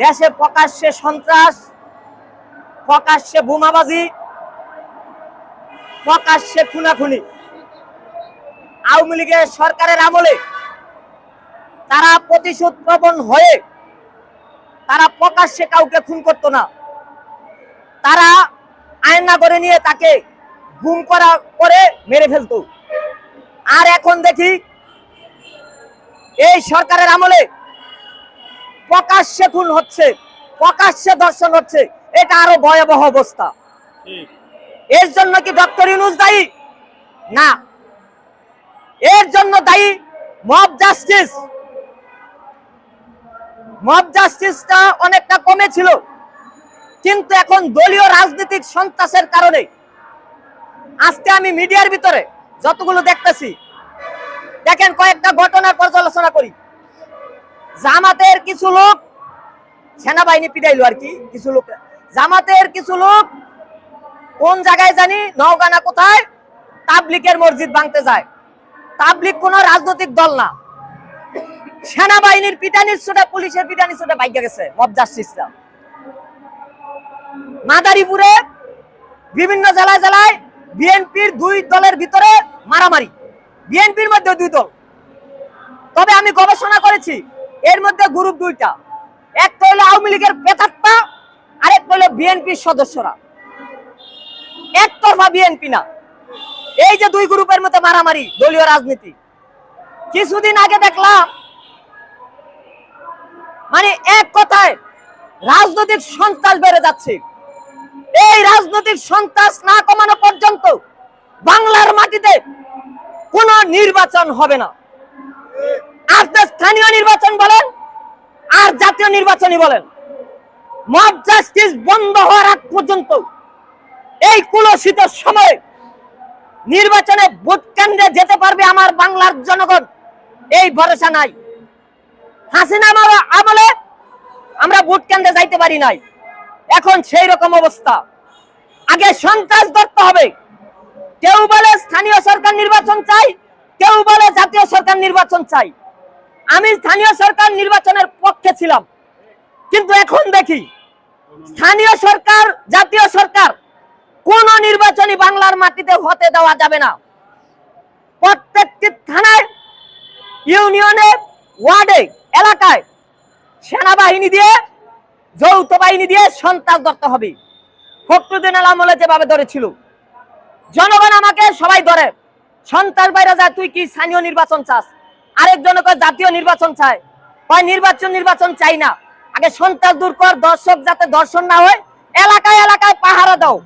দেশে প্রকাশ্যে সন্ত্রাস, প্রকাশ্যে বোমাবাজি, প্রকাশ্যে খুনাখুনি। আওয়ামী লীগের সরকারের আমলে তারা প্রতিশোধ প্রবণ হয়ে তারা প্রকাশ্যে কাউকে খুন করতো না। তারা আয়না করে নিয়ে তাকে গুম করা করে মেরে ফেলতো। আর এখন দেখি, এই সরকারের আমলে প্রকাশ্যে খুন হচ্ছে প্রকাশ্যে দর্শন হচ্ছে এটা আরও ভয়াবহ অবস্থা। এর জন্য কি ডক্টর ইউনুস দায়ী? না। এর জন্য দায়ী মব জাস্টিস। মব জাস্টিসটা অনেকটা কমেছিল কিন্তু এখন দলীয় রাজনৈতিক সন্ত্রাসের কারণে আজকে আমি মিডিয়ার ভিতরে যতগুলো দেখতেছি দেখেন কয়েকটা ঘটনার পর্যালোচনা করি। জামাতের কিছু লোক সেনাবাহিনী পিটাইলো আর কি, কিছু লোক। জামাতের কিছু লোক কোন জায়গায় জানি, নওগানা কোথায়? তাবলিকের মসজিদ ভাঙতে যায়। তাবলিক কোন রাজনৈতিক দল না। সেনাবাহিনীর পিটানির সুটে পুলিশের পিটানির সুটে বাইকে গেছে মবজার সিস্টেম মাদারীপুরে বিভিন্ন জেলায় জেলায় বিএনপির দুই দলের ভিতরে মারামারি। বিএনপির মধ্যে দুই দল। তবে আমি গবেষণা করেছি এর মধ্যে গ্রুপ দুইটা। একটা হলো আওয়ামী লীগের পেতাত্তা আরেকটা হলো বিএনপির সদস্যরা। একতরফা বিএনপি না। এই যে দুই গ্রুপের মধ্যে মারামারি, দলীয় রাজনীতি। কিছুদিন আগে দেখলাম মানে এক কথায় রাজনৈতিক সন্ত্রাস বেড়ে যাচ্ছে। এই রাজনৈতিক সন্ত্রাস না কমানো পর্যন্ত বাংলার মাটিতে কোন নির্বাচন হবে না। আপনার স্থানীয় নির্বাচন বলেন, আর জাতীয় নির্বাচনই বলেন, মব জাস্টিস বন্ধ হওয়ার আগ পর্যন্ত এই কুলসিত সময় নির্বাচনে ভোট কেন্দ্রে যেতে পারবে আমার বাংলার জনগণ, এই ভরসা নাই। হাসিনা আমলে আমরা ভোট কেন্দ্রে যাইতে পারি নাই। এখন সেই রকম অবস্থা। আগে সন্ত্রাস ধরতে হবে। কেউ বলে স্থানীয় সরকার নির্বাচন চাই, কেউ বলে জাতীয় সরকার নির্বাচন চাই। আমি স্থানীয় সরকার নির্বাচনের পক্ষে ছিলাম। কিন্তু এখন দেখি, স্থানীয় সরকার, জাতীয় সরকার কোন নির্বাচনী বাংলার মাটিতে হতে দেওয়া যাবে না। প্রত্যেকটি থানায়, ইউনিয়নে, ওয়ার্ডে, এলাকায় সেনাবাহিনী দিয়ে, যৌথ বাহিনী দিয়ে সন্ত্রাস ধরতে হবে। ফখরুদ্দিন আল আমলে যেভাবে ধরেছিল, জনগণ আমাকে সবাই ধরে। সন্ত্রাস বাইরে যায় তুই কি স্থানীয় নির্বাচন চাস? আরেকজন জাতীয় নির্বাচন চায়। হয় নির্বাচন নির্বাচন চাই না। আগে সন্ত্রাস দূর কর, দর্শক যাতে দর্শন না হয়, এলাকায় এলাকায় পাহারা দাও।